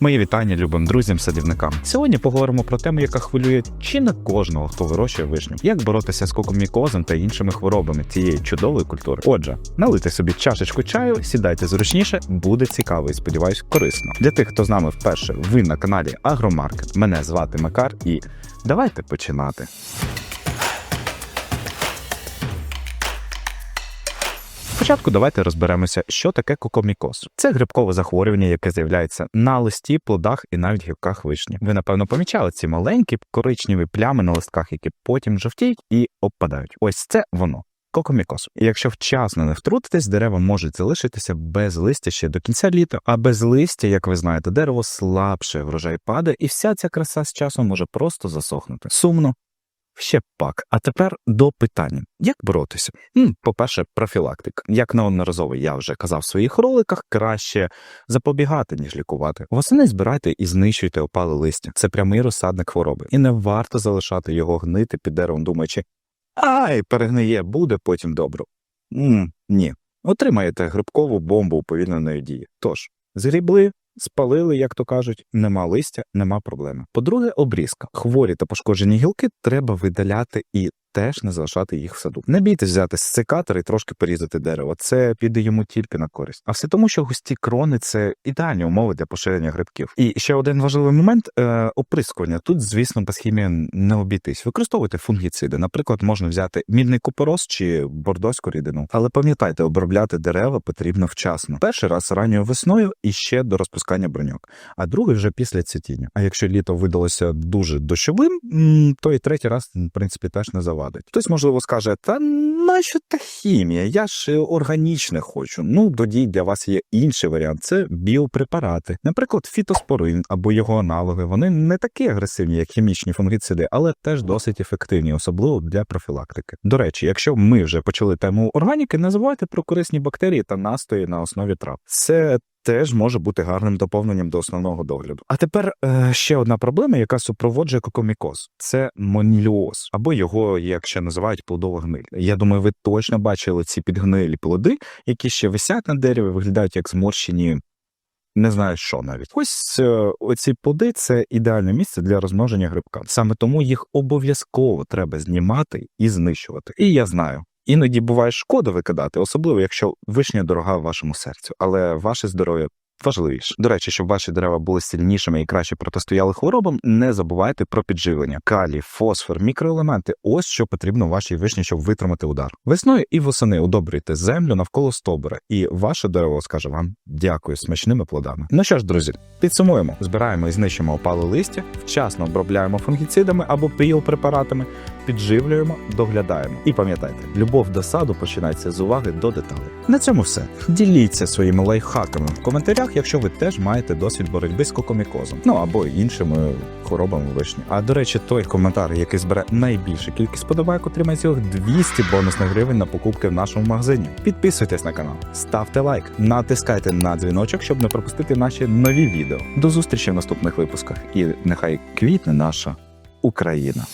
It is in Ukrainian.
Мої вітання любим друзям, садівникам. Сьогодні поговоримо про тему, яка хвилює чи не кожного, хто вирощує вишню, як боротися з кокомікозом та іншими хворобами цієї чудової культури. Отже, налийте собі чашечку чаю, сідайте зручніше, буде цікаво і сподіваюсь, корисно. Для тих, хто з нами вперше, ви на каналі Агромаркет. Мене звати Макар, і давайте починати. Спочатку давайте розберемося, що таке кокомікоз. Це грибкове захворювання, яке з'являється на листі, плодах і навіть гілках вишні. Ви напевно помічали ці маленькі коричневі плями на листках, які потім жовтіють і обпадають. Ось це воно. Кокомікоз. І якщо вчасно не втрутитись, дерева можуть залишитися без листя ще до кінця літа. А без листя, як ви знаєте, дерево слабше, врожай падає, і вся ця краса з часом може просто засохнути. Сумно, Ще пак. А тепер до питання: як боротися? По-перше, профілактика. Як неодноразово я вже казав в своїх роликах, краще запобігати, ніж лікувати. Восени збирайте і знищуйте опале листя. Це прямий розсадник хвороби. І не варто залишати його гнити під деревом, думаючи, ай, перегниє, буде потім добре. М, ні. Отримаєте грибкову бомбу уповільненої дії. Тож, згрібли, спалили, як то кажуть, нема листя, нема проблеми. По-друге, обрізка. Хворі та пошкоджені гілки треба видаляти і теж не залишати їх в саду. Не бійтесь взяти секатор і трошки порізати дерево. Це піде йому тільки на користь. А все тому, що густі крони це ідеальні умови для поширення грибків. І ще один важливий момент е, оприскування. Тут, звісно, без хімії не обійтись. Використовуйте фунгіциди. Наприклад, можна взяти мідний купорос чи бордоську рідину. Але пам'ятайте, обробляти дерева потрібно вчасно. Перший раз ранньою весною і ще до розпускання броньок, а другий вже після цвітіння. А якщо літо видалося дуже дощовим, то і третій раз, в принципі, теж не завадить. Хтось, можливо, скаже: та нащо та хімія? Я ж органічне хочу. Ну, тоді для вас є інший варіант це біопрепарати. Наприклад, фітоспорин або його аналоги. Вони не такі агресивні, як хімічні фунгіциди, але теж досить ефективні, особливо для профілактики. До речі, якщо ми вже почали тему органіки, не забувайте про корисні бактерії та настої на основі трав. Це теж може бути гарним доповненням до основного догляду. А тепер е, ще одна проблема, яка супроводжує кокомікоз. це моніліоз, або його, як ще називають, плодова гниль. Я думаю, ви точно бачили ці підгнилі плоди, які ще висять на дереві, виглядають як зморщені. Не знаю, що навіть ось е, оці плоди це ідеальне місце для розмноження грибка. Саме тому їх обов'язково треба знімати і знищувати. І я знаю, іноді буває шкода викидати, особливо якщо вишня дорога вашому серцю, але ваше здоров'я. Важливіше. До речі, щоб ваші дерева були сильнішими і краще протистояли хворобам, не забувайте про підживлення. Калій, фосфор, мікроелементи ось що потрібно вашій вишні, щоб витримати удар. Весною і восени удобрюйте землю навколо стовбура, і ваше дерево скаже вам дякую смачними плодами. Ну що ж, друзі, підсумуємо: збираємо і знищимо опале листя, вчасно обробляємо фунгіцидами або біопрепаратами, підживлюємо, доглядаємо. І пам'ятайте, любов до саду починається з уваги до деталей. На цьому все. Діліться своїми лайфхаками в коментарях, якщо ви теж маєте досвід боротьби з кокомікозом, ну або іншими хворобами вишні. А до речі, той коментар, який збере найбільшу кількість подобайок, отримає цілих 200 бонусних гривень на покупки в нашому магазині. Підписуйтесь на канал, ставте лайк, натискайте на дзвіночок, щоб не пропустити наші нові відео. До зустрічі в наступних випусках. І нехай квітне наша Україна.